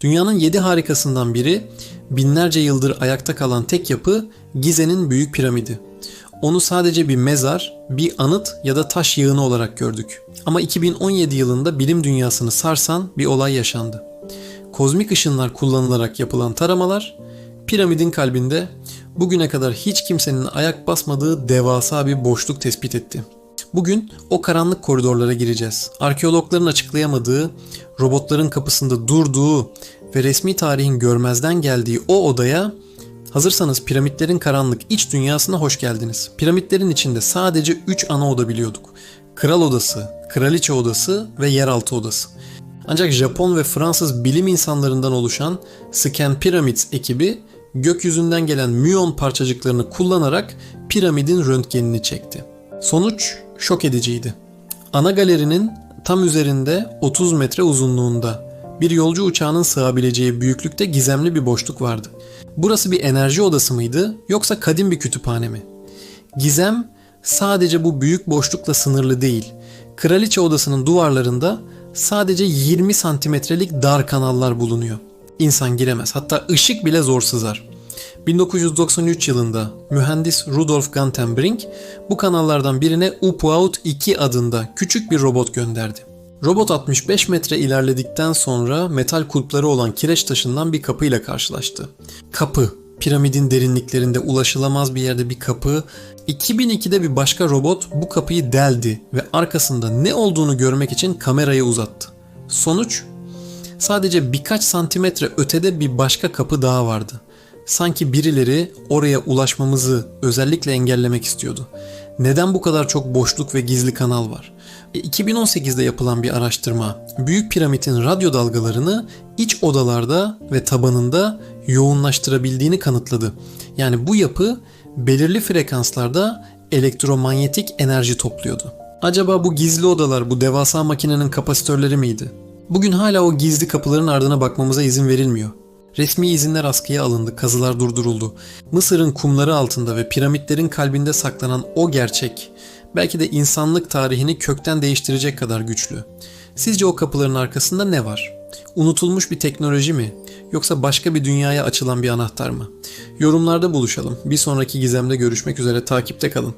Dünyanın yedi harikasından biri, binlerce yıldır ayakta kalan tek yapı Gize'nin Büyük Piramidi. Onu sadece bir mezar, bir anıt ya da taş yığını olarak gördük. Ama 2017 yılında bilim dünyasını sarsan bir olay yaşandı. Kozmik ışınlar kullanılarak yapılan taramalar, piramidin kalbinde bugüne kadar hiç kimsenin ayak basmadığı devasa bir boşluk tespit etti. Bugün o karanlık koridorlara gireceğiz. Arkeologların açıklayamadığı, robotların kapısında durduğu ve resmi tarihin görmezden geldiği o odaya Hazırsanız piramitlerin karanlık iç dünyasına hoş geldiniz. Piramitlerin içinde sadece 3 ana oda biliyorduk. Kral odası, kraliçe odası ve yeraltı odası. Ancak Japon ve Fransız bilim insanlarından oluşan Scan Pyramids ekibi gökyüzünden gelen müyon parçacıklarını kullanarak piramidin röntgenini çekti. Sonuç şok ediciydi. Ana galerinin tam üzerinde 30 metre uzunluğunda bir yolcu uçağının sığabileceği büyüklükte gizemli bir boşluk vardı. Burası bir enerji odası mıydı yoksa kadim bir kütüphane mi? Gizem sadece bu büyük boşlukla sınırlı değil. Kraliçe odasının duvarlarında sadece 20 santimetrelik dar kanallar bulunuyor. İnsan giremez. Hatta ışık bile zor sızar. 1993 yılında mühendis Rudolf Gantenbrink bu kanallardan birine Upout 2 adında küçük bir robot gönderdi. Robot 65 metre ilerledikten sonra metal kulpları olan kireç taşından bir kapıyla karşılaştı. Kapı, piramidin derinliklerinde ulaşılamaz bir yerde bir kapı. 2002'de bir başka robot bu kapıyı deldi ve arkasında ne olduğunu görmek için kamerayı uzattı. Sonuç sadece birkaç santimetre ötede bir başka kapı daha vardı. Sanki birileri oraya ulaşmamızı özellikle engellemek istiyordu. Neden bu kadar çok boşluk ve gizli kanal var? 2018'de yapılan bir araştırma Büyük Piramit'in radyo dalgalarını iç odalarda ve tabanında yoğunlaştırabildiğini kanıtladı. Yani bu yapı belirli frekanslarda elektromanyetik enerji topluyordu. Acaba bu gizli odalar bu devasa makinenin kapasitörleri miydi? Bugün hala o gizli kapıların ardına bakmamıza izin verilmiyor. Resmi izinler askıya alındı, kazılar durduruldu. Mısır'ın kumları altında ve piramitlerin kalbinde saklanan o gerçek belki de insanlık tarihini kökten değiştirecek kadar güçlü. Sizce o kapıların arkasında ne var? Unutulmuş bir teknoloji mi? Yoksa başka bir dünyaya açılan bir anahtar mı? Yorumlarda buluşalım. Bir sonraki gizemde görüşmek üzere takipte kalın.